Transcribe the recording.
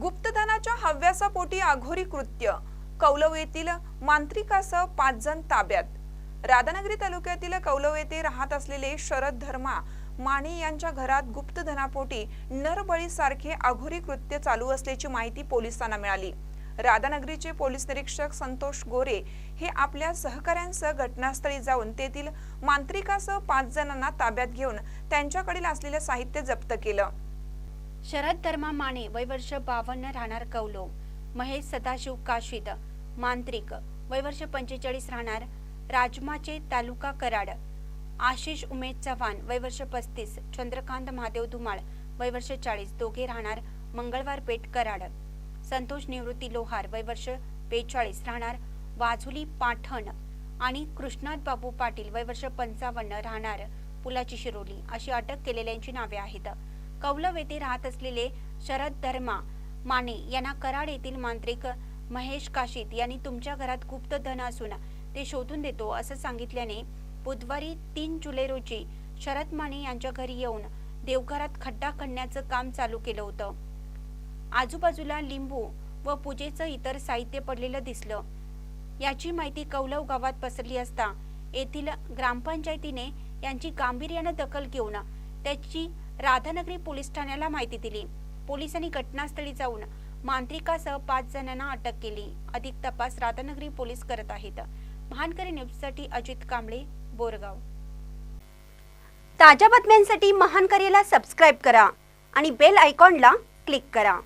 गुप्तधनाच्या हव्यासापोटी आघोरी कृत्य. कौलव येथील मांत्रिकासह पाच जण ताब्यात. राधानगरी तालुक्यातील कौलव येथे राहत असलेले शरद धर्मा माने यांच्या घरात गुप्तधनापोटी नरबळीसारखे आघोरी कृत्य चालू असल्याची माहिती पोलिसांना मिळाली. राधानगरीचे पोलीस निरीक्षक संतोष गोरे हे आपल्या सहकाऱ्यांसह घटनास्थळी जाऊन तेथील मांत्रिकासह पाच जणांना ताब्यात घेऊन त्यांच्याकडील असलेलं साहित्य जप्त केलं. शरद धर्मा माने वय वर्ष बावन्न राहणार कौलो. महेश सदाशिव काशीद. मांत्रिक. वय वर्ष पंचेचाळीस राहणार राजमाचे तालुका कराड. आशिष उमेश चव्हाण. वय वर्ष पस्तीस चंद्रकांत महादेव धुमाळ. वय वर्ष चाळीस दोघे राहणार मंगळवार पेठ कराड. संतोष निवृत्ती लोहार. वय वर्ष बेचाळीस राहणार वाझुली पाठण. आणि कृष्णात बाबू पाटील. वय वर्ष पंचावन्न राहणार पुलाची शिरोली. अशी अटक केलेल्यांची नावे आहेत. कौलव येथे राहत असलेले शरद धर्मा माने यांना कराड येथील मांत्रिक महेश काशीत यांनी तुमच्या घरात गुप्त धन असून ते शोधून देतो असं सांगितल्याने बुधवारी तीन जुलै रोजी शरद माने यांच्या घरी येऊन देवघरात खड्डा खणण्याचं काम चालू केलं होतं. आजूबाजूला लिंबू व पूजेचं इतर साहित्य पडलेलं दिसलं. याची माहिती कौलव गावात पसरली असता येथील ग्रामपंचायतीने यांची गांभीर्यानं दखल घेऊन त्याची राधानगरी पोलीस ठाण्याला माहिती दिली. पोलिसांनी घटनास्थळी जाऊन मांत्रिकासह पाच जणांना अटक केली. अधिक तपास राधानगरी पोलीस करत आहेत. महानकरी न्यूजसाठी अजित कांबळे बोरगाव. ताज्या बातम्यांसाठी महानकरीला सबस्क्राईब करा आणि बेल आयकॉनला क्लिक करा.